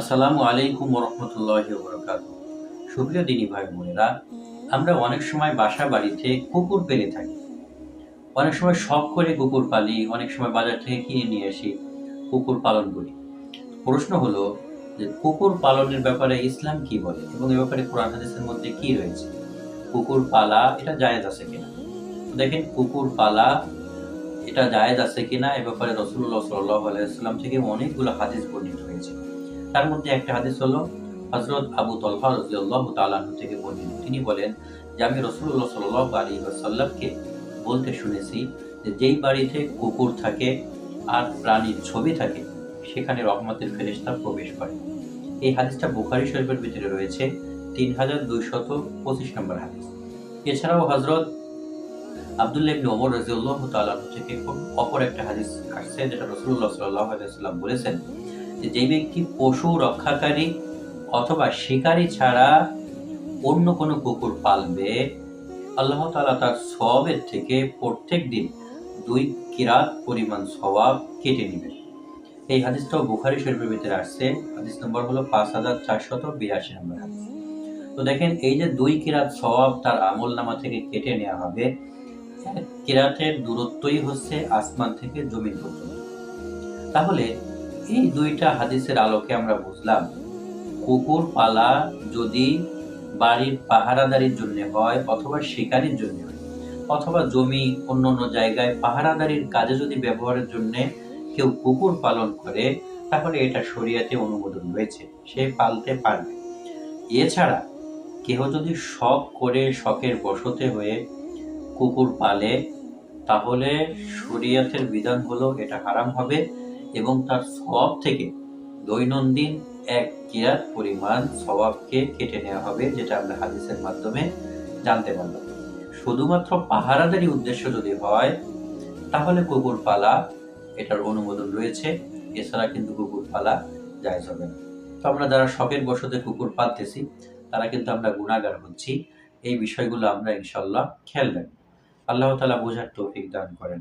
আসসালামু আলাইকুম রহমতুল্লাহ বরকাত সুপ্রিয় দিনী ভাই বোনেরা, আমরা অনেক সময় বাসা বাড়িতে কুকুর পেলে থাকি। অনেক সময় শখ করে কুকুর পালি, অনেক সময় বাজার থেকে কিনে নিয়ে আসি কুকুর পালন করি। প্রশ্ন হলো যে, কুকুর পালনের ব্যাপারে ইসলাম কি বলে এবং এ ব্যাপারে কোরআন হাদিসের মধ্যে কি রয়েছে? কুকুর পালা, এটা জায়েজ আছে কিনা? দেখেন, কুকুর পালা, এটা জায়েজ আছে কিনা? এ ব্যাপারে রসুল্লাহ সাল্লাহ আলাইসাল্লাম থেকে অনেকগুলো হাদিস বর্ণিত হয়েছে। তার মধ্যে একটা হাদিস হলো হজরত আবু তলহা রাজিয়াল্লাহ তাআলাহু থেকে বর্ণিত। তিনি বলেন যে, আমি রসুল্লাহ সাল্লাহ আলী সাল্লামকে বলতে শুনেছি যে, যেই বাড়িতে কুকুর থাকে আর প্রাণীর ছবি থাকে, সেখানে রহমতের ফেরেশতা প্রবেশ করে। এই হাদিসটা বুখারী শরীফের ভিতরে রয়েছে, তিন হাজার দুইশত পঁচিশ নম্বর হাদিস। এছাড়াও হজরত আবদুল্লাহ ইবনে ওমর রাজিয়াল্লাহ তাআলাহু থেকে অপর একটা হাদিস আসছে, যেটা রসুল্লাহ সাল্লাহ আলাইহি বলেছেন যে যে ব্যক্তি পশু রক্ষাকারী অথবা শিকারী ছাড়া অন্য কোনো কুকুর পালবে, আল্লাহ তাআলা তার সওয়াবের থেকে প্রত্যেক দিন দুই কিরাত পরিমাণ সওয়াব কেটে নেবে এই হাদিসটাও বুখারি শরীফের ভিতরে আসছে। হাদিস নম্বর হলো পাঁচ হাজার চারশত বিরাশি নম্বর তো দেখেন, এই যে দুই কিরাত সওয়াব তার আমল নামা থেকে কেটে নেওয়া হবে কিরাতের দূরত্বই হচ্ছে আসমান থেকে জমিন পর্যন্ত। তাহলে এই দুইটা হাদিসের আলোকে আমরা বুঝলাম, কুকুর পালা যদি বাড়ির পাহারাদারির জন্য হয় অথবা শিকারির জন্য হয়, অথবা জমি অন্য অন্য জায়গায় পাহারাদারির কাজে যদি ব্যবহারের জন্য কেউ কুকুর পালন করে, তাহলে এটা শরিয়াতে অনুমোদন রয়েছে, সে পালতে পারবে। এছাড়া কেহ যদি শখ করে শখের বসতে হয়ে কুকুর পালে, তাহলে শরিয়াতের বিধান হলো এটা হারাম হবে। এবং তার স্বভাব থেকে দৈনন্দিন এক কিরাত পরিমাণ স্বভাবকে কেটে নেওয়া হবে, যেটা আমরা হাদিসের মাধ্যমে জানতে পারলাম। শুধুমাত্র পাহারাদারি উদ্দেশ্য যদি হয়, তাহলে কুকুর পালা এটার অনুমোদন রয়েছে। এছাড়া কিন্তু কুকুর পালা জায়জ হবে না। তো আমরা যারা শখের বসতে কুকুর পালতেছি, তারা কিন্তু আমরা গুণাগার হচ্ছি। এই বিষয়গুলো আমরা ইনশাল্লাহ খেয়াল রাখব। আল্লাহ তালা বোঝার তৌফিক দান করেন।